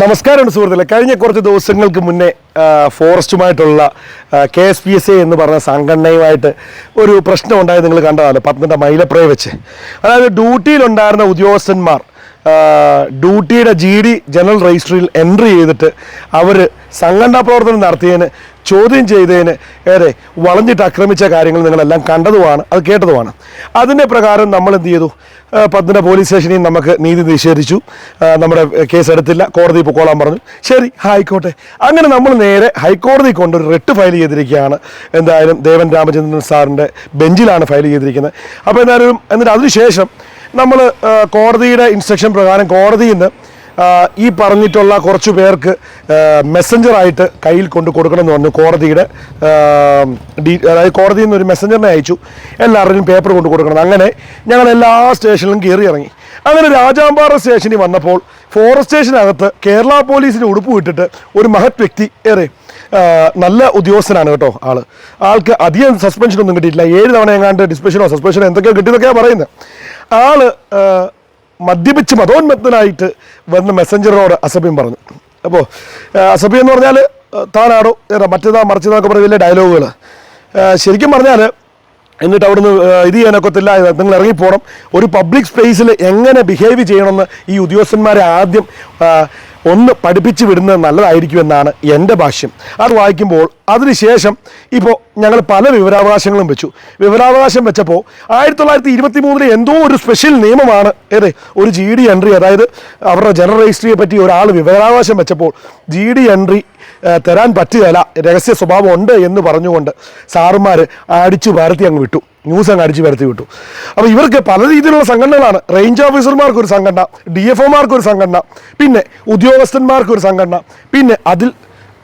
നമസ്കാരം സുഹൃത്തുക്കളെ. കഴിഞ്ഞ കുറച്ച് ദിവസങ്ങൾക്ക് മുന്നേ ഫോറസ്റ്റുമായിട്ടുള്ള K S P S A എന്ന് പറഞ്ഞ സംഘടനയുമായിട്ട് ഒരു പ്രശ്നം ഉണ്ടായത് നിങ്ങൾ കണ്ടതാണ് പത്തനംതിട്ട മൈലപ്രയെ വെച്ച്. അതായത് ഡ്യൂട്ടിയിലുണ്ടായിരുന്ന ഉദ്യോഗസ്ഥന്മാർ ഡ്യൂട്ടിയുടെ ജി ഡി ജനറൽ രജിസ്ട്രിയിൽ എൻട്രി ചെയ്തിട്ട് അവർ സംഘടനാ പ്രവർത്തനം നടത്തിയതിന് ചോദ്യം ചെയ്തതിന് ഏറെ വളഞ്ഞിട്ട് ആക്രമിച്ച കാര്യങ്ങൾ നിങ്ങളെല്ലാം കണ്ടതുമാണ് അത് കേട്ടതുമാണ്. അതിന്റെ പ്രകാരം നമ്മൾ എന്ത് ചെയ്തു? പത്തന പോലീസ് സ്റ്റേഷനിൽ നമുക്ക് നീതി നിഷേധിച്ചു. നമ്മുടെ കേസ് എടുത്തില്ല. കോടതി പൊക്കോളാൻ പറഞ്ഞു. ശരി ആയിക്കോട്ടെ. അങ്ങനെ നമ്മൾ നേരെ ഹൈക്കോടതി കൊണ്ടൊരു റിട്ട് ഫയൽ ചെയ്തിരിക്കുകയാണ്. എന്തായാലും ദേവൻ രാമചന്ദ്രൻ സാറിന്റെ ബെഞ്ചിലാണ് ഫയൽ ചെയ്തിരിക്കുന്നത്. അപ്പോൾ എന്തായാലും എന്നിട്ട് അതിനുശേഷം നമ്മൾ കോടതിയുടെ ഇൻസ്ട്രക്ഷൻ പ്രകാരം കോടതിയിൽ നിന്ന് ഈ പറഞ്ഞിട്ടുള്ള കുറച്ച് പേർക്ക് മെസ്സഞ്ചറായിട്ട് കയ്യിൽ കൊണ്ട് കൊടുക്കണം എന്ന് പറഞ്ഞു കോടതിയുടെ ഡീ അതായത് കോടതിയിൽ നിന്ന് ഒരു മെസ്സഞ്ചറിനെ അയച്ചു. എല്ലാവരുടെയും പേപ്പർ കൊണ്ട് കൊടുക്കണം. അങ്ങനെ ഞങ്ങൾ എല്ലാ സ്റ്റേഷനിലും കയറി ഇറങ്ങി. അങ്ങനെ രാജാമ്പാറ സ്റ്റേഷനിൽ വന്നപ്പോൾ ഫോറസ്റ്റ് സ്റ്റേഷനകത്ത് കേരള പോലീസിന് ഉടുപ്പ് വിട്ടിട്ട് ഒരു മഹത് വ്യക്തി ഏറെ. നല്ല ഉദ്യോഗസ്ഥനാണ് കേട്ടോ ആൾ. ആൾക്ക് അധികം സസ്പെൻഷൻ ഒന്നും കിട്ടിയിട്ടില്ല. ഏഴ് തവണ എങ്ങാണ്ട് ഡിസ്പെൻഷനോ സസ്പെൻഷനോ എന്തൊക്കെയോ കിട്ടിയതൊക്കെയാ പറയുന്നത് ആൾ മദ്യപിച്ച് മതോന്മത്തനായിട്ട് വന്ന് മെസ്സഞ്ചറിനോട് അസഭ്യം പറഞ്ഞു. അപ്പോൾ അസഭ്യം എന്ന് പറഞ്ഞാൽ താനാടോ മറ്റേതാ മറിച്ചതാന്നൊക്കെ പറഞ്ഞ വലിയ ഡയലോഗുകൾ ശരിക്കും പറഞ്ഞാൽ എന്നിട്ട് അവിടുന്ന് ഇത് ചെയ്യാനൊക്കത്തില്ല നിങ്ങൾ ഇറങ്ങിപ്പോകണം ഒരു പബ്ലിക് സ്പേസിൽ എങ്ങനെ ബിഹേവ് ചെയ്യണമെന്ന് ഈ ഉദ്യോഗസ്ഥന്മാരെ ആദ്യം ഒന്ന് പഠിപ്പിച്ചു വിടുന്നത് നല്ലതായിരിക്കുമെന്നാണ് എന്റെ ഭാഷ്യം. അത് വായിക്കുമ്പോൾ അതിനുശേഷം ഇപ്പോൾ ഞങ്ങൾ പല വിവരാവകാശങ്ങളും വെച്ചു. വിവരാവകാശം വെച്ചപ്പോൾ ആയിരത്തി തൊള്ളായിരത്തി ഇരുപത്തി മൂന്നിലെ എന്തോ ഒരു സ്പെഷ്യൽ നിയമമാണ് ഏത് ഒരു ജി ഡി എൻട്രി അതായത് അവരുടെ ജനറൽ രജിസ്ട്രിയെ പറ്റി ഒരാൾ വിവരാവകാശം വെച്ചപ്പോൾ ജി ഡി എൻട്രി തരാൻ പറ്റുകയില്ല. രഹസ്യ സ്വഭാവം ഉണ്ട് എന്ന് പറഞ്ഞുകൊണ്ട് സാറുമാർ അടിച്ചു പരത്തി അങ്ങ് വിട്ടു. ന്യൂസ് അങ്ങ് അടിച്ചു പരത്തി വിട്ടു. അപ്പോൾ ഇവർക്ക് പല രീതിയിലുള്ള സംഘടനകളാണ്. റേഞ്ച് ഓഫീസർമാർക്കൊരു സംഘടന ഡി എഫ് ഒമാർക്കൊരു സംഘടന പിന്നെ ഉദ്യോഗസ്ഥന്മാർക്കൊരു സംഘടന പിന്നെ അതിൽ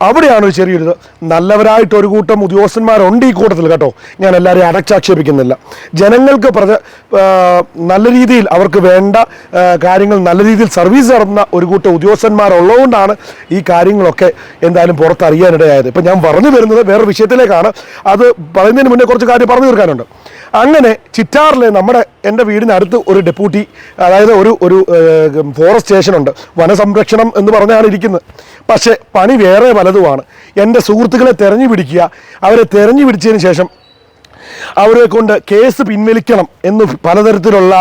അവിടെയാണ് ഒരു ചെറിയൊരു നല്ലവരായിട്ട് ഒരു കൂട്ടം ഉദ്യോഗസ്ഥന്മാരുണ്ട് ഈ കൂട്ടത്തിൽ കേട്ടോ. ഞാൻ എല്ലാവരെയും അടച്ചാക്ഷേപിക്കുന്നില്ല. ജനങ്ങൾക്ക് പ്രജ നല്ല രീതിയിൽ അവർക്ക് വേണ്ട കാര്യങ്ങൾ നല്ല രീതിയിൽ സർവീസ് നടത്തുന്ന ഒരു കൂട്ടം ഉദ്യോഗസ്ഥന്മാരുള്ളതുകൊണ്ടാണ് ഈ കാര്യങ്ങളൊക്കെ എന്തായാലും പുറത്തറിയാനിടയായത്. ഇപ്പം ഞാൻ പറഞ്ഞു വരുന്നത് വേറൊരു വിഷയത്തിലേക്കാണ്. അത് പറയുന്നതിന് മുന്നേ കുറച്ച് കാര്യം പറഞ്ഞു തീർക്കാനുണ്ട്. അങ്ങനെ ചിറ്റാറിലെ നമ്മുടെ എന്റെ വീടിനടുത്ത് ഒരു ഡെപ്യൂട്ടി അതായത് ഒരു ഒരു ഫോറസ്റ്റ് സ്റ്റേഷനുണ്ട് വനസംരക്ഷണം എന്ന് പറഞ്ഞാണ് ഇരിക്കുന്നത്. പക്ഷേ പണി വേറെ പലതുമാണ്. എന്റെ സുഹൃത്തുക്കളെ തെരഞ്ഞു പിടിക്കുക. അവരെ തെരഞ്ഞു പിടിച്ചതിന് ശേഷം അവരെ കൊണ്ട് കേസ് പിൻവലിക്കണം എന്ന് പലതരത്തിലുള്ള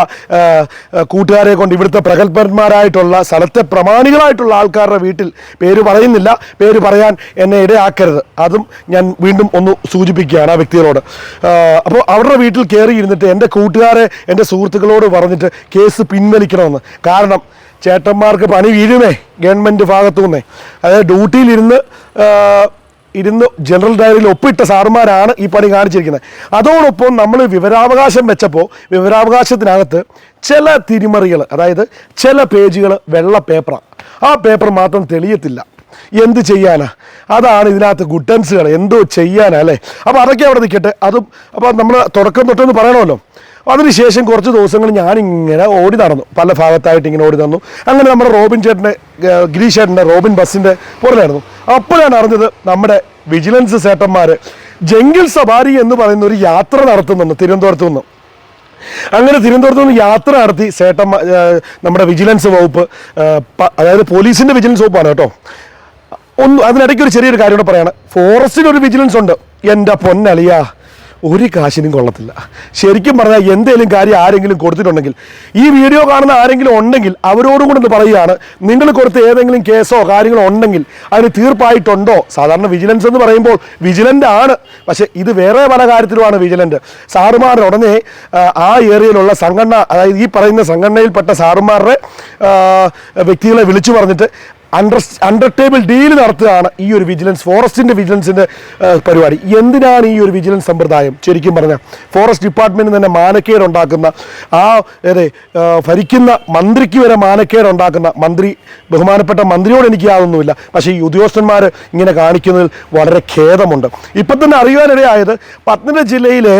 കൂട്ടുകാരെ കൊണ്ട് ഇവിടുത്തെ പ്രഗത്ഭന്മാരായിട്ടുള്ള സ്ഥലത്തെ പ്രമാണികളായിട്ടുള്ള ആൾക്കാരുടെ വീട്ടിൽ പേര് പറയുന്നില്ല. പേര് പറയാൻ എന്നെ ഇടയാക്കരുത്. അതും ഞാൻ വീണ്ടും ഒന്ന് സൂചിപ്പിക്കുകയാണ് ആ വ്യക്തികളോട്. അപ്പോൾ അവരുടെ വീട്ടിൽ കയറി ഇരുന്നിട്ട് എന്റെ കൂട്ടുകാരെ എന്റെ സുഹൃത്തുക്കളോട് പറഞ്ഞിട്ട് കേസ് പിൻവലിക്കണമെന്ന്. കാരണം ചേട്ടന്മാർക്ക് പണി വീഴുമേ ഗവൺമെന്റ് ഭാഗത്തു നിന്നേ അതായത് ഡ്യൂട്ടിയിലിരുന്ന് ഇരുന്ന് ജനറൽ ഡയറിയിൽ ഒപ്പിട്ട സാറുമാരാണ് ഈ പണി കാണിച്ചിരിക്കുന്നത്. അതോടൊപ്പം നമ്മൾ വിവരാവകാശം വെച്ചപ്പോൾ വിവരാവകാശത്തിനകത്ത് ചില തിരിമറികൾ അതായത് ചില പേജുകൾ വെള്ള പേപ്പറാണ് ആ. പേപ്പർ മാത്രം തെളിയത്തില്ല. എന്ത് ചെയ്യാനാ? അതാണ് ഇതിനകത്ത് ഗുഡൻസുകൾ എന്തോ ചെയ്യാനാ അല്ലേ? അപ്പോൾ അതൊക്കെ അവിടെ നിൽക്കട്ടെ. അതും അപ്പോൾ നമ്മൾ തുടക്കം തൊട്ടെന്ന് പറയണമല്ലോ. അതിനുശേഷം കുറച്ച് ദിവസങ്ങൾ ഞാനിങ്ങനെ ഓടി നടന്നു. പല ഭാഗത്തായിട്ട് ഇങ്ങനെ ഓടി നടന്നു. അങ്ങനെ നമ്മുടെ റോബിൻ ചേട്ടന്റെ ഏർ, ഗിരീഷ് ചേട്ടന്റെ റോബിൻ ബസ്സിന്റെ പുറത്തായിരുന്നു അപ്പോഴാണ് അറിഞ്ഞത് നമ്മുടെ വിജിലൻസ് ചേട്ടന്മാർ ജംഗിൾ സവാരി എന്ന് പറയുന്ന ഒരു യാത്ര നടത്തുന്നുണ്ട് തിരുവനന്തപുരത്ത് നിന്ന്. അങ്ങനെ തിരുവനന്തപുരത്ത് നിന്ന് യാത്ര നടത്തി സേട്ടമ്മ നമ്മുടെ വിജിലൻസ് വകുപ്പ് അതായത് പോലീസിന്റെ വിജിലൻസ് വകുപ്പാണ് കേട്ടോ. ഒന്ന് അതിനിടയ്ക്ക് ഒരു ചെറിയൊരു കാര്യം കൂടെ പറയാണ്. ഫോറസ്റ്റിനൊരു വിജിലൻസ് ഉണ്ട്. എന്റെ പൊന്നളിയാ. ഒരു കാശിനും കൊള്ളത്തില്ല. ശരിക്കും പറഞ്ഞാൽ എന്തെങ്കിലും കാര്യം ആരെങ്കിലും കൊടുത്തിട്ടുണ്ടെങ്കിൽ ഈ വീഡിയോ കാണുന്ന ആരെങ്കിലും ഉണ്ടെങ്കിൽ അവരോടും കൂടെ ഒന്ന് പറയുകയാണ് നിങ്ങൾ കൊടുത്ത ഏതെങ്കിലും കേസോ കാര്യങ്ങളോ ഉണ്ടെങ്കിൽ അതിന് തീർപ്പായിട്ടുണ്ടോ? സാധാരണ വിജിലൻസ് എന്ന് പറയുമ്പോൾ വിജിലന്റ് ആണ്. പക്ഷേ ഇത് വേറെ പല കാര്യത്തിലുമാണ് വിജിലന്റ് സാറുമാരുടെ ഉടനെ ആ, ഏരിയയിലുള്ള സംഘടന അതായത് ഈ പറയുന്ന സംഘടനയിൽപ്പെട്ട സാറുമാരുടെ വ്യക്തികളെ വിളിച്ചു പറഞ്ഞിട്ട് അണ്ടർ അണ്ടർ ടേബിൾ ഡീൽ നടത്തുകയാണ് ഈ ഒരു വിജിലൻസ് ഫോറസ്റ്റിന്റെ വിജിലൻസിന്റെ പരിപാടി. എന്തിനാണ് ഈ ഒരു വിജിലൻസ് സമ്പ്രദായം? ശരിക്കും പറഞ്ഞാൽ ഫോറസ്റ്റ് ഡിപ്പാർട്ട്മെന്റ് തന്നെ മാനക്കേട് ഉണ്ടാക്കുന്ന ആ അതെ ഭരിക്കുന്ന മന്ത്രിക്ക് വരെ മാനക്കേട് ഉണ്ടാക്കുന്ന മന്ത്രി ബഹുമാനപ്പെട്ട മന്ത്രിയോട് എനിക്ക് യാതൊന്നുമില്ല. പക്ഷേ ഈ ഉദ്യോഗസ്ഥന്മാർ ഇങ്ങനെ കാണിക്കുന്നതിൽ വളരെ ഖേദമുണ്ട്. ഇപ്പം തന്നെ അറിയാനിടയായത് പത്തനംതിട്ട ജില്ലയിലെ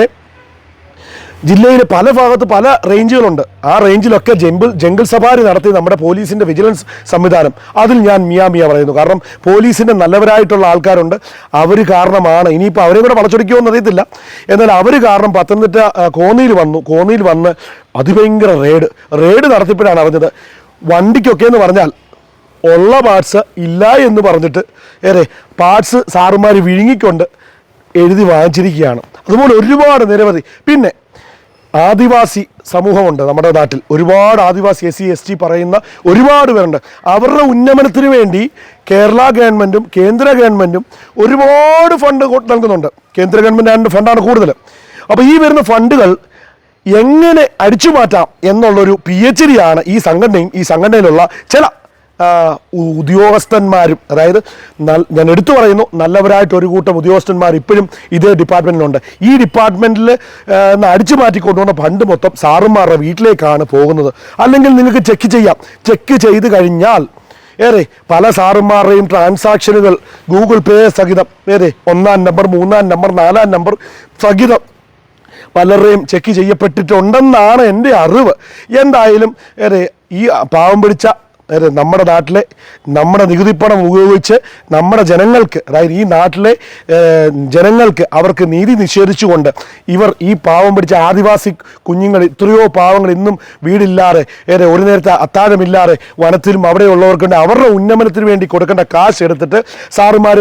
ജില്ലയിൽ പല ഭാഗത്ത് പല റേഞ്ചുകളുണ്ട്. ആ റേഞ്ചിലൊക്കെ ജംബിൾ ജംഗിൾ സഫാരി നടത്തി നമ്മുടെ പോലീസിന്റെ വിജിലൻസ് സംവിധാനം. അതിൽ ഞാൻ മിയാ മിയ പറയുന്നു. കാരണം പോലീസിന്റെ നല്ലവരായിട്ടുള്ള ആൾക്കാരുണ്ട്. അവർ കാരണമാണ്. ഇനിയിപ്പോൾ അവരെ കൂടെ വളച്ചൊടിക്കുമോ എന്നറിയത്തില്ല എന്നാൽ അവർ കാരണം പത്തനംതിട്ട കോന്നിയിൽ വന്നു. കോന്നിയിൽ വന്ന് അതിഭയങ്കര റെയ്ഡ്. റെയ്ഡ് നടത്തിയപ്പോഴാണ് അറിഞ്ഞത് വണ്ടിക്കൊക്കെ എന്ന് പറഞ്ഞാൽ ഉള്ള പാർട്സ് ഇല്ല എന്ന് പറഞ്ഞിട്ട് ഏറെ പാർട്സ് സാറുമാർ വിഴുങ്ങിക്കൊണ്ട് എഴുതി വാങ്ങിച്ചിരിക്കുകയാണ്. അതുപോലെ ഒരുപാട് നിരവധി. പിന്നെ ആദിവാസി സമൂഹമുണ്ട് നമ്മുടെ നാട്ടിൽ. ഒരുപാട് Adivasi S C S T പറയുന്ന ഒരുപാട് പേരുണ്ട്. അവരുടെ ഉന്നമനത്തിന് വേണ്ടി കേരള ഗവൺമെന്റും കേന്ദ്ര ഗവൺമെന്റും ഒരുപാട് ഫണ്ട് നൽകുന്നുണ്ട്. കേന്ദ്ര ഗവൺമെന്റ് ഫണ്ടാണ് കൂടുതൽ അപ്പോൾ ഈ വരുന്ന ഫണ്ടുകൾ എങ്ങനെ അടിച്ചു മാറ്റാം എന്നുള്ളൊരു പി എച്ച് ഡി ആണ് ഈ സംഘടനയും ഈ സംഘടനയിലുള്ള ചില ഉദ്യോഗസ്ഥന്മാരും അതായത് ഞാൻ എടുത്തു പറയുന്നു നല്ലവരായിട്ട് ഒരു കൂട്ടം ഉദ്യോഗസ്ഥന്മാർ ഇപ്പോഴും ഇതേ ഡിപ്പാർട്ട്മെന്റിലുണ്ട് ഈ ഡിപ്പാർട്ട്മെന്റിൽ അടിച്ചു മാറ്റി കൊണ്ടുവന്ന മൊത്തം സാറുമാരുടെ വീട്ടിലേക്കാണ് പോകുന്നത്. അല്ലെങ്കിൽ നിങ്ങൾക്ക് ചെക്ക് ചെയ്യാം. ചെക്ക് ചെയ്ത് കഴിഞ്ഞാൽ ഏറെ പല സാറുമാരുടെയും ട്രാൻസാക്ഷനുകൾ ഗൂഗിൾ പേ സഹിതം ഏതെ ഒന്നാം നമ്പർ മൂന്നാം നമ്പർ നാലാം നമ്പർ സഹിതം പലരുടെയും ചെക്ക് ചെയ്യപ്പെട്ടിട്ടുണ്ടെന്നാണ് എന്റെ അറിവ്. എന്തായാലും ഏറെ ഈ പാവം പിടിച്ച ഏറെ നമ്മുടെ നാട്ടിലെ നമ്മുടെ നികുതിപ്പണം ഉപയോഗിച്ച് നമ്മുടെ ജനങ്ങൾക്ക് അതായത് ഈ നാട്ടിലെ ജനങ്ങൾക്ക് അവർക്ക് നീതി നിഷേധിച്ചുകൊണ്ട് ഇവർ ഈ പാവം പിടിച്ച ആദിവാസി കുഞ്ഞുങ്ങൾ എത്രയോ പാവങ്ങൾ ഇന്നും വീടില്ലാതെ ഏറെ ഒരു നേരത്തെ അത്താഴമില്ലാതെ വനത്തിലും അവിടെയുള്ളവർക്കുണ്ട് അവരുടെ ഉന്നമനത്തിന് വേണ്ടി കൊടുക്കേണ്ട കാശ് എടുത്തിട്ട് സാറുമാർ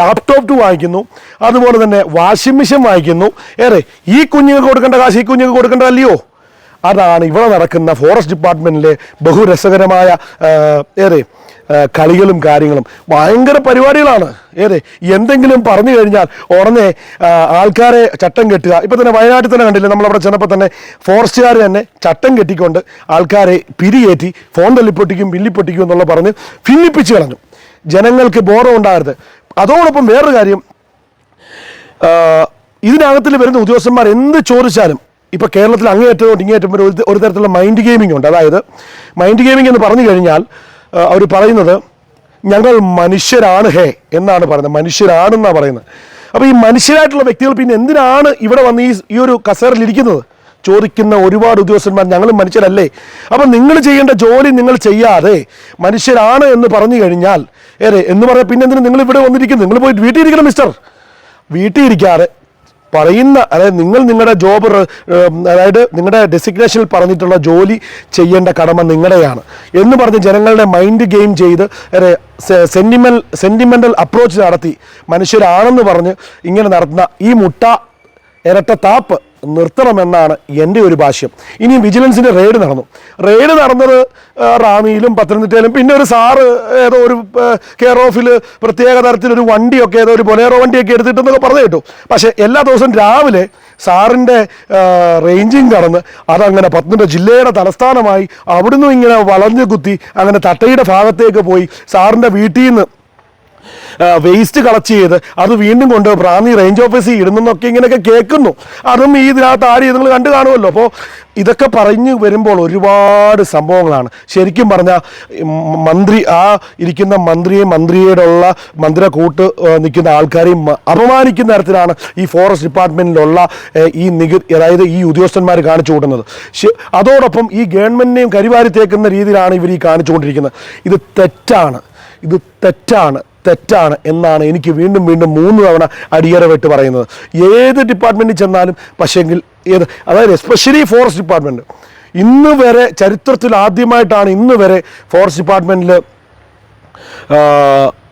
ലാപ്ടോപ്പ് വാങ്ങിക്കുന്നു. അതുപോലെ തന്നെ വാഷിംഗ് മെഷീൻ വാങ്ങിക്കുന്നു. ഏറെ ഈ കുഞ്ഞുങ്ങൾക്ക് കൊടുക്കേണ്ട കാശ് ഈ കുഞ്ഞുങ്ങൾക്ക് കൊടുക്കേണ്ടതല്ലയോ? അതാണ് ഇവിടെ നടക്കുന്ന ഫോറസ്റ്റ് ഡിപ്പാർട്ട്മെന്റിലെ ബഹുരസകരമായ ഏറെ കളികളും കാര്യങ്ങളും. ഭയങ്കര പരിപാടികളാണ്. ഏറെ എന്തെങ്കിലും പറഞ്ഞു കഴിഞ്ഞാൽ ഉടനെ ആൾക്കാരെ ചട്ടം കെട്ടുക. ഇപ്പം തന്നെ വയനാട്ടിൽ തന്നെ കണ്ടില്ലേ നമ്മളവിടെ ചെന്നപ്പോൾ തന്നെ ഫോറസ്റ്റുകാർ തന്നെ ചട്ടം കെട്ടിക്കൊണ്ട് ആൾക്കാരെ പിരിയേറ്റി ഫോൺ തല്ലിപ്പൊട്ടിക്കും ബില്ലിപ്പൊട്ടിക്കും എന്നുള്ള പറഞ്ഞ് ഭിന്നിപ്പിച്ച് കളഞ്ഞു. ജനങ്ങൾക്ക് ബോധം ഉണ്ടാകരുത്. അതോടൊപ്പം വേറൊരു കാര്യം ഇതിനകത്തിൽ വരുന്ന ഉദ്യോഗസ്ഥന്മാർ എന്ത് ചോദിച്ചാലും ഇപ്പോൾ കേരളത്തിൽ അങ്ങേയറ്റം ഇങ്ങേറ്റം വരെ ഒരു ഒരു തരത്തിലുള്ള മൈൻഡ് ഗെയിമിംഗ് ഉണ്ട്. അതായത് മൈൻഡ് ഗെയിമിംഗ് എന്ന് പറഞ്ഞു കഴിഞ്ഞാൽ അവർ പറയുന്നത് ഞങ്ങൾ മനുഷ്യരാണ് ഹേ എന്നാണ് പറയുന്നത്. മനുഷ്യരാണെന്നാണ് പറയുന്നത്. അപ്പോൾ ഈ മനുഷ്യരായിട്ടുള്ള വ്യക്തികൾ പിന്നെ എന്തിനാണ് ഇവിടെ വന്ന് ഈ ഈ ഒരു കസേറിലിരിക്കുന്നത് ചോദിക്കുന്ന ഒരുപാട് ഉദ്യോഗസ്ഥന്മാർ ഞങ്ങളും മനുഷ്യരല്ലേ? അപ്പം നിങ്ങൾ ചെയ്യേണ്ട ജോലി നിങ്ങൾ ചെയ്യാതെ മനുഷ്യരാണ് എന്ന് പറഞ്ഞു കഴിഞ്ഞാൽ ഏറെ എന്ന് പറയാം പിന്നെ എന്തിനാണ് നിങ്ങൾ ഇവിടെ വന്നിരിക്കുന്നത്? നിങ്ങൾ പോയിട്ട് വീട്ടിൽ ഇരിക്കണം മിസ്റ്റർ വീട്ടിൽ ഇരിക്കാതെ പറയുന്ന അതായത് നിങ്ങൾ നിങ്ങളുടെ ജോബ് അതായത് നിങ്ങളുടെ ഡെസിഗ്നേഷനിൽ പറഞ്ഞിട്ടുള്ള ജോലി ചെയ്യേണ്ട കടമ നിങ്ങളുടെയാണ്. എന്ന് പറഞ്ഞ് ജനങ്ങളുടെ മൈൻഡ് ഗെയിം ചെയ്ത് സെന്റിമെൽ സെന്റിമെന്റൽ അപ്രോച്ച് നടത്തി. മനുഷ്യരാണെന്ന് പറഞ്ഞ് ഇങ്ങനെ നടത്തുന്ന ഈ മുട്ട ഇരട്ട താപ്പ് നിർത്തണമെന്നാണ് എന്റെ ഒരു ഭാഷ്യം. ഇനി വിജിലൻസിന്റെ റെയ്ഡ് നടന്നു. റെയ്ഡ് നടന്നത് റാന്നിയിലും പത്തനംതിട്ടയിലും പിന്നെ ഒരു സാറ് ഏതോ ഒരു കെയർ ഓഫിൽ പ്രത്യേക തരത്തിലൊരു വണ്ടിയൊക്കെ ഏതോ ഒരു ബൊലേറോ വണ്ടിയൊക്കെ എടുത്തിട്ടെന്നൊക്കെ പറഞ്ഞു കേട്ടു. പക്ഷേ എല്ലാ ദിവസവും രാവിലെ സാറിന്റെ റേഞ്ചിങ് കടന്ന് അതങ്ങനെ പത്തനംതിട്ട ജില്ലയുടെ തലസ്ഥാനമായി അവിടുന്ന് ഇങ്ങനെ വളഞ്ഞു കുത്തി അങ്ങനെ തട്ടയുടെ ഭാഗത്തേക്ക് പോയി സാറിന്റെ വീട്ടിൽ നിന്ന് വേസ്റ്റ് കളക്ട് ചെയ്ത് അത് വീണ്ടും കൊണ്ട് പ്രാന്തി റേഞ്ച് ഓഫീസിൽ ഇടുന്നൊക്കെ ഇങ്ങനെയൊക്കെ കേൾക്കുന്നു. അതും ഈ ഇതിനകത്ത് ആര് നിങ്ങൾ കണ്ടു കാണുമല്ലോ. അപ്പോൾ ഇതൊക്കെ പറഞ്ഞു വരുമ്പോൾ ഒരുപാട് സംഭവങ്ങളാണ്. ശരിക്കും പറഞ്ഞാൽ മന്ത്രി ആ ഇരിക്കുന്ന മന്ത്രിയെ മന്ത്രിയോടുള്ള മന്ത്രിയെ കൂട്ട് നിൽക്കുന്ന ആൾക്കാരെയും അപമാനിക്കുന്ന തരത്തിലാണ് ഈ ഫോറസ്റ്റ് ഡിപ്പാർട്ട്മെന്റിലുള്ള ഈ നികുതി അതായത് ഈ ഉദ്യോഗസ്ഥന്മാർ കാണിച്ചു കൂട്ടുന്നത്. അതോടൊപ്പം ഈ ഗവൺമെന്റിനെയും കരിവാരി തേക്കുന്ന രീതിയിലാണ് ഇവർ ഈ കാണിച്ചുകൊണ്ടിരിക്കുന്നത് ഇത് തെറ്റാണ്. ഇത് തെറ്റാണ്. തെറ്റാണ് എന്നാണ് എനിക്ക് വീണ്ടും വീണ്ടും മൂന്ന് തവണ അടിയറ വെട്ട് പറയുന്നത്. ഏത് ഡിപ്പാർട്ട്മെന്റിൽ ചെന്നാലും പക്ഷേങ്കിൽ ഏത് അതായത് എസ്പെഷ്യലി ഫോറസ്റ്റ് ഡിപ്പാർട്ട്മെന്റ് ഇന്ന് വരെ ചരിത്രത്തിൽ ആദ്യമായിട്ടാണ് ഇന്ന് വരെ ഫോറസ്റ്റ് ഡിപ്പാർട്ട്മെന്റിൽ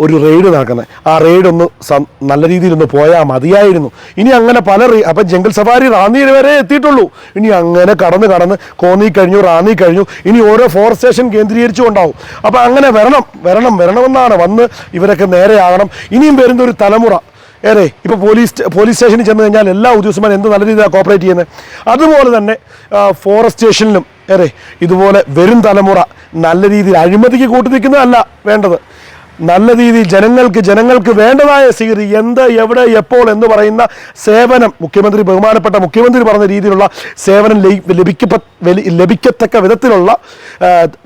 ഒരു റെയ്ഡ് നടക്കുന്നത് ആ റെയ്ഡ് ഒന്ന് നല്ല രീതിയിൽ ഒന്ന് പോയാൽ മതിയായിരുന്നു. ഇനി അങ്ങനെ പല റീ അപ്പം ജംഗിൾ സഫാരി റാന്നിയിൽ വരെ എത്തിയിട്ടുള്ളൂ. ഇനി അങ്ങനെ കടന്ന് കടന്ന് കോന്നി കഴിഞ്ഞു റാന്നി കഴിഞ്ഞു. ഇനി ഓരോ ഫോറസ്റ്റ് സ്റ്റേഷൻ കേന്ദ്രീകരിച്ചുകൊണ്ടാവും. അപ്പോൾ അപ്പം അങ്ങനെ വരണം വരണം വരണമെന്നാണ് വന്ന് ഇവരൊക്കെ നേരെയാകണം ഇനിയും വരുന്ന ഒരു തലമുറ. ഏറെ ഇപ്പോൾ പോലീസ് പോലീസ് സ്റ്റേഷനിൽ ചെന്ന് കഴിഞ്ഞാൽ എല്ലാ ഉദ്യോഗസ്ഥന്മാരും എന്ത് നല്ല രീതിയിലാണ് കോപ്പറേറ്റ് ചെയ്യുന്നത് അതുപോലെ തന്നെ ഫോറസ്റ്റ് സ്റ്റേഷനിലും ഏറെ ഇതുപോലെ വരും തലമുറ. നല്ല രീതിയിൽ അഴിമതിക്ക് കൂട്ടി നിൽക്കുന്നതല്ല വേണ്ടത്. നല്ല രീതിയിൽ ജനങ്ങൾക്ക് ജനങ്ങൾക്ക് വേണ്ടതായ സ്വീകരി എന്ത് എവിടെ എപ്പോൾ എന്ന് പറയുന്ന സേവനം മുഖ്യമന്ത്രി ബഹുമാനപ്പെട്ട മുഖ്യമന്ത്രി പറഞ്ഞ രീതിയിലുള്ള സേവനം ലഭിക്ക ലഭിക്കത്തക്ക വിധത്തിലുള്ള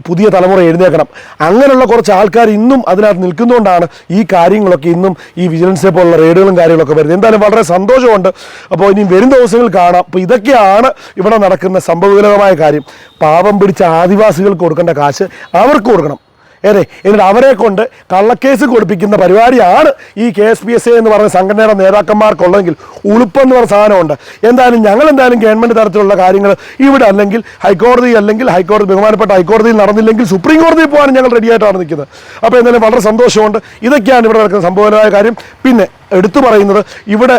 പുതിയ തലമുറ എഴുന്നേക്കണം അങ്ങനെയുള്ള കുറച്ച് ആൾക്കാർ ഇന്നും അതിനകത്ത് നിൽക്കുന്നതുകൊണ്ടാണ് ഈ കാര്യങ്ങളൊക്കെ ഇന്നും ഈ വിജിലൻസിനെ പോലുള്ള റെയ്ഡുകളും കാര്യങ്ങളൊക്കെ വരുന്നത്. എന്തായാലും വളരെ സന്തോഷമുണ്ട്. അപ്പോൾ ഇനി വരും ദിവസങ്ങൾ കാണാം. അപ്പോൾ ഇതൊക്കെയാണ് ഇവിടെ നടക്കുന്ന സംഭവജനകമായ കാര്യം. പാപം പിടിച്ച ആദിവാസികൾക്ക് കൊടുക്കേണ്ട കാശ് അവർക്ക് കൊടുക്കണം. ഏതെ എന്നിട്ട് അവരെ കൊണ്ട് കള്ളക്കേസ് കൊടുപ്പിക്കുന്ന പരിപാടിയാണ് ഈ K S P S A എന്ന് പറഞ്ഞ സംഘടനയുടെ നേതാക്കന്മാർക്കുള്ളതെങ്കിൽ ഉളുപ്പെന്ന് പറഞ്ഞ സാധനമുണ്ട്. എന്തായാലും ഞങ്ങൾ എന്തായാലും ഗവൺമെന്റ് തരത്തിലുള്ള കാര്യങ്ങൾ ഇവിടെ അല്ലെങ്കിൽ ഹൈക്കോടതി അല്ലെങ്കിൽ ഹൈക്കോടതി ബഹുമാനപ്പെട്ട ഹൈക്കോടതിയിൽ നടന്നില്ലെങ്കിൽ സുപ്രീം കോടതിയിൽ പോകാൻ ഞങ്ങൾ റെഡിയായിട്ടാണ് നിൽക്കുന്നത്. അപ്പോൾ എന്തായാലും വളരെ സന്തോഷമുണ്ട്. ഇതൊക്കെയാണ് ഇവിടെ നടക്കുന്ന സംഭവമായ കാര്യം. പിന്നെ എടുത്തു പറയുന്നത് ഇവിടെ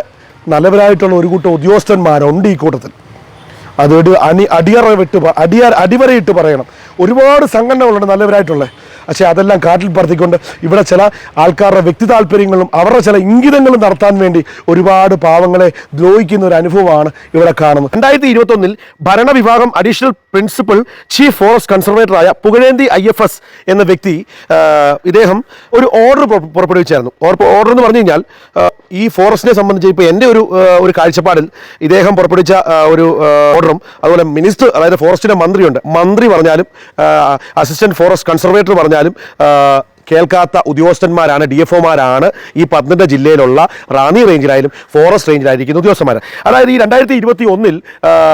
നല്ലവരായിട്ടുള്ള ഒരു കൂട്ടം ഉദ്യോഗസ്ഥന്മാരുണ്ട് ഈ കൂട്ടത്തിൽ. അതോട് അനി അടിയറ വിട്ട് അടിയ അടിവരയിട്ട് പറയണം. ഒരുപാട് സംഘടനകളുണ്ട് നല്ലവരായിട്ടുള്ളത് പക്ഷേ അതെല്ലാം കാറ്റിൽ പറത്തിക്കൊണ്ട് ഇവിടെ ചില ആൾക്കാരുടെ വ്യക്തി താല്പര്യങ്ങളും അവരുടെ ചില ഇംഗിതങ്ങളും നടത്താൻ വേണ്ടി ഒരുപാട് പാവങ്ങളെ ദ്രോഹിക്കുന്ന ഒരു അനുഭവമാണ് ഇവിടെ കാണുന്നത്. രണ്ടായിരത്തി ഇരുപത്തൊന്നിൽ ഭരണവിഭാഗം അഡീഷണൽ പ്രിൻസിപ്പൽ ചീഫ് ഫോറസ്റ്റ് കൺസർവേറ്ററായ പുകഴേന്തി ഐ എഫ് എസ് എന്ന വ്യക്തി ഇദ്ദേഹം ഒരു ഓർഡർ പുറപ്പെടുവിച്ചായിരുന്നു. ഓർഡർ എന്ന് പറഞ്ഞു കഴിഞ്ഞാൽ ഈ ഫോറസ്റ്റിനെ സംബന്ധിച്ച് ഇപ്പോൾ എന്റെ ഒരു ഒരു കാഴ്ചപ്പാടിൽ ഇദ്ദേഹം പുറപ്പെടുവിച്ച ഒരു ഓർഡറും അതുപോലെ മിനിസ്റ്റർ അതായത് ഫോറസ്റ്റിന്റെ മന്ത്രിയുണ്ട്. മന്ത്രി പറഞ്ഞാലും അസിസ്റ്റന്റ് ഫോറസ്റ്റ് കൺസർവേറ്റർ പറഞ്ഞാലും ആ, കേൾക്കാത്ത ഉദ്യോഗസ്ഥന്മാരാണ് ഡി എഫ് ഒമാരാണ് ഈ പത്തനംതിട്ട ജില്ലയിലുള്ള റാന്നി റേഞ്ചിലായാലും ഫോറസ്റ്റ് റേഞ്ചിലായിരിക്കുന്ന ഉദ്യോഗസ്ഥന്മാർ അതായത് ഈ രണ്ടായിരത്തി ഇരുപത്തി ഒന്നിൽ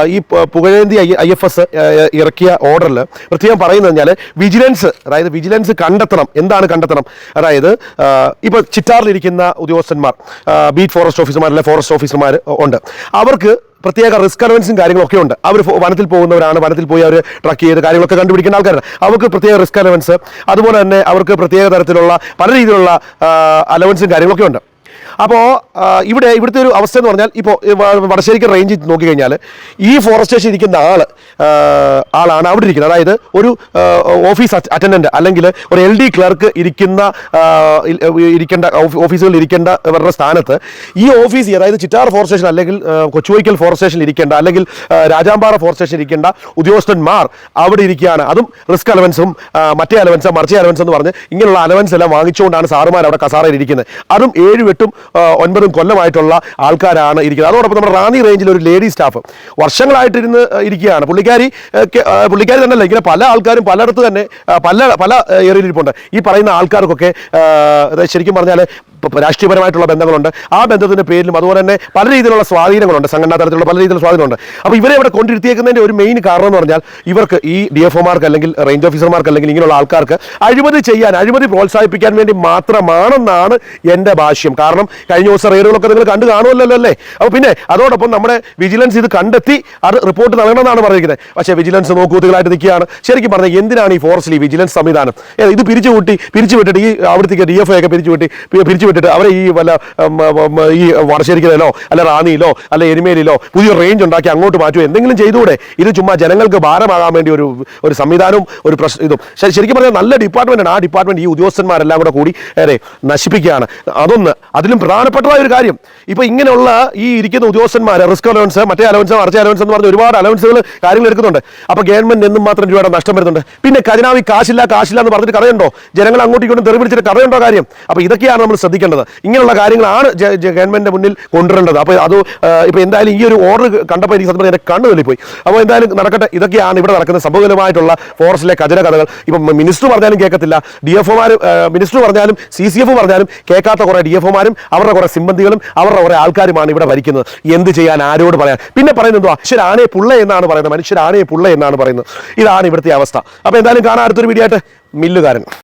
ഈ പുകഴേന്തി ഐ എഫ് എസ് ഇറക്കിയ ഓർഡറിൽ പ്രത്യേകം പറയുന്നത് കഴിഞ്ഞാൽ വിജിലൻസ് അതായത് വിജിലൻസ് കണ്ടെത്തണം. എന്താണ് കണ്ടെത്തണം? അതായത് ഇപ്പോൾ ചിറ്റാറിലിരിക്കുന്ന ഉദ്യോഗസ്ഥന്മാർ ബീറ്റ് ഫോറസ്റ്റ് ഓഫീസർമാർ അല്ലെ ഫോറസ്റ്റ് ഓഫീസർമാർ ഉണ്ട്. അവർക്ക് പ്രത്യേക റിസ്ക് അലവൻസും കാര്യങ്ങളൊക്കെ ഉണ്ട്. അവർ വനത്തിൽ പോകുന്നവരാണ്. വനത്തിൽ പോയി അവർ ട്രക്ക് ചെയ്ത് കാര്യങ്ങളൊക്കെ കണ്ടുപിടിക്കുന്ന ആൾക്കാരാണ്. അവർക്ക് പ്രത്യേക റിസ്ക് അലവൻസ് അതുപോലെ തന്നെ അവർക്ക് പ്രത്യേക തരത്തിലുള്ള പല രീതിയിലുള്ള അലവൻസും കാര്യങ്ങളൊക്കെ ഉണ്ട്. അപ്പോൾ ഇവിടെ ഇവിടുത്തെ ഒരു അവസ്ഥ എന്ന് പറഞ്ഞാൽ ഇപ്പോൾ വടശ്ശേരിക്ക് റേഞ്ച് നോക്കിക്കഴിഞ്ഞാൽ ഈ ഫോറസ്റ്റ് സ്റ്റേഷൻ ഇരിക്കുന്ന ആൾ ആളാണ് അവിടെ ഇരിക്കുന്നത്. അതായത് ഒരു ഓഫീസ് അറ്റൻഡന്റ് അല്ലെങ്കിൽ ഒരു എൽ ഡി ക്ലർക്ക് ഇരിക്കുന്ന ഇരിക്കേണ്ട ഓഫീസുകളിൽ ഇരിക്കേണ്ട ഇവരുടെ സ്ഥാനത്ത് ഈ ഓഫീസ് അതായത് ചിറ്റാർ ഫോറസ്റ്റ് സ്റ്റേഷൻ അല്ലെങ്കിൽ കൊച്ചുവൈക്കൽ ഫോറസ്റ്റ് സ്റ്റേഷനിൽ ഇരിക്കേണ്ട അല്ലെങ്കിൽ രാജാമ്പാറ ഫോറസ്റ്റ് സ്റ്റേഷനിൽ ഇരിക്കേണ്ട ഉദ്യോഗസ്ഥന്മാർ അവിടെ ഇരിക്കുകയാണ്. അതും റിസ്ക് അലവൻസും മറ്റേ അലവൻസ് മറിച്ചേ അലവൻസ് എന്ന് പറഞ്ഞ് ഇങ്ങനെയുള്ള അലവൻസ് എല്ലാം വാങ്ങിച്ചുകൊണ്ടാണ് സാറുമാർ അവിടെ കസാറയിൽ ഇരിക്കുന്നത്. അതും ഏഴും എട്ടും ഒൻപതും കൊല്ലമായിട്ടുള്ള ആൾക്കാരാണ് ഇരിക്കുന്നത്. അതോടൊപ്പം നമ്മുടെ റാന്നി റേഞ്ചിൽ ഒരു ലേഡി സ്റ്റാഫ് വർഷങ്ങളായിട്ടിരുന്ന് ഇരിക്കുകയാണ്. പുള്ളിക്കാരി പുള്ളിക്കാരി തന്നെ അല്ല ഇങ്ങനെ പല ആൾക്കാരും പലയിടത്ത് തന്നെ പല പല ഏരിയയിൽ ഇരിപ്പുണ്ട് ഈ പറയുന്ന ആൾക്കാർക്കൊക്കെ ശരിക്കും പറഞ്ഞാൽ രാഷ്ട്രീയപരമായിട്ടുള്ള ബന്ധങ്ങളുണ്ട്. ആ ബന്ധത്തിന്റെ പേരിലും അതുപോലെ തന്നെ പല രീതിയിലുള്ള സ്വാധീനങ്ങളുണ്ട്. സംഘടനാ തലത്തിലുള്ള പല രീതിയിലുള്ള സ്വാധീനമുണ്ട് അപ്പോൾ ഇവരെ ഇവിടെ കൊണ്ടിരുത്തിയേക്കുന്നതിന്റെ ഒരു മെയിൻ കാരണം എന്ന് പറഞ്ഞാൽ ഇവർക്ക് ഈ ഡി എഫ് ഒമാർക്ക് അല്ലെങ്കിൽ റേഞ്ച് ഓഫീസർമാർക്ക് അല്ലെങ്കിൽ ഇങ്ങനെയുള്ള ആൾക്കാർക്ക് അഴിമതി ചെയ്യാൻ അഴിമതി പ്രോത്സാഹിപ്പിക്കാൻ വേണ്ടി മാത്രമാണെന്നാണ് എന്റെ ഭാഷ്യം. കാരണം കഴിഞ്ഞ ദിവസം റെയ്ഡുകളൊക്കെ നിങ്ങൾ കണ്ടു കാണുമല്ലോ അല്ലേ? അപ്പോൾ പിന്നെ അതോടൊപ്പം നമ്മുടെ വിജിലൻസ് ഇത് കണ്ടെത്തി അത് റിപ്പോർട്ട് നൽകണമെന്നാണ് പറഞ്ഞിരിക്കുന്നത്. പക്ഷേ വിജിലൻസ് നോക്കൂത്തുകളായിട്ട് നിൽക്കുകയാണ്. ശരിക്കും പറഞ്ഞാൽ എന്തിനാണ് ഈ ഫോറസ്റ്റിൽ ഈ വിജിലൻസ് സംവിധാനം? ഇത് പിരിച്ചു കൂട്ടി പിരിച്ചു വിട്ടിട്ട് ഈ അവിടുത്തേക്ക് ഡി എഫ് ഒക്കെ പിരിച്ചു വിട്ടി പിരിച്ചു വിട്ടിട്ട് അവരെ ഈ വല്ല ഈ വടശ്ശേരിക്കലോ അല്ല റാന്നിയിലോ അല്ല എരുമേലിലോ പുതിയ റേഞ്ച് ഉണ്ടാക്കി അങ്ങോട്ട് മാറ്റുമോ എന്തെങ്കിലും ചെയ്തുകൂടെ? ഇത് ചുമ്മാ ജനങ്ങൾക്ക് ഭാരമാകാൻ വേണ്ടി ഒരു ഒരു സംവിധാനവും ഒരു പ്രശ്നം ഇതും. ശരിക്കും പറഞ്ഞാൽ നല്ല ഡിപ്പാർട്ട്മെന്റാണ് ആ ഡിപ്പാർട്ട്മെന്റ് ഈ ഉദ്യോഗസ്ഥന്മാരെല്ലാം കൂടെ കൂടി ഏറെ നശിപ്പിക്കുകയാണ്. അതൊന്ന് അതിലും പ്രധാനപ്പെട്ടതായ ഒരു കാര്യം. ഇപ്പൊ ഇങ്ങനെയുള്ള ഈ ഇരിക്കുന്ന ഉദ്യോഗസ്ഥന്മാർ റിസ്ക് അലവൻസ് മറ്റേ അലവൻസ് മറിച്ച അലവൻസ് എന്ന് പറഞ്ഞ ഒരുപാട് അലവൻസുകൾ കാര്യങ്ങൾ എടുക്കുന്നുണ്ട്. അപ്പൊ ഗവൺമെന്റ് എന്നും മാത്രം രൂപയുടെ നഷ്ടം വരുന്നുണ്ട്. പിന്നെ ഖജനാവി കാശില്ല കാശില്ല എന്ന് പറഞ്ഞിട്ട് കഥയുണ്ടോ? ജനങ്ങൾ അങ്ങോട്ടും ഇങ്ങോട്ടും തെറി പിടിച്ചിട്ട് കഥയുണ്ടോ കാര്യം? അപ്പോൾ ഇതൊക്കെയാണ് നമ്മൾ ശ്രദ്ധിക്കേണ്ടത്. ഇങ്ങനെയുള്ള കാര്യങ്ങളാണ് ഗവൺമെന്റിന്റെ മുന്നിൽ കൊണ്ടുവരേണ്ടത്. അപ്പോൾ അത് ഇപ്പോൾ ഇപ്പൊ എന്തായാലും ഈ ഒരു ഓർഡർ കണ്ടപ്പോൾ എനിക്ക് സത്യം എന്റെ കണ്ണു തള്ളിപ്പോയി. അപ്പോൾ എന്തായാലും നടക്കട്ടെ. ഇതൊക്കെയാണ് ഇവിടെ നടക്കുന്ന സംഭവകരമായിട്ടുള്ള ഫോറസ്റ്റിലെ ഖജന കഥകൾ. ഇപ്പം മിനിസ്റ്റർ പറഞ്ഞാലും കേൾക്കത്തില്ല. ഡി എഫ് ഒമാർ മിനിസ്റ്റർ പറഞ്ഞാലും സി സി എഫ് പറഞ്ഞാലും കേൾക്കാത്ത കുറേ ഡി എഫ് ഒമാരും അവരുടെ കുറേ സിമ്പന്തികളും അവരുടെ കുറേ ആൾക്കാരുമാണ് ഇവിടെ ഭരിക്കുന്നത്. എന്ത് ചെയ്യാൻ ആരോട് പറയാൻ? പിന്നെ പറയുന്നത് എന്തുവാ? മനുഷ്യരാണേ പുള്ള എന്നാണ് പറയുന്നത്. മനുഷ്യരാണേ പുള്ള എന്നാണ് പറയുന്നത്. ഇതാണ് ഇവിടുത്തെ അവസ്ഥ. അപ്പോൾ എന്തായാലും കാണാൻ അടുത്തൊരു വീഡിയോ ആയിട്ട്. മില്ലുകാരൻ.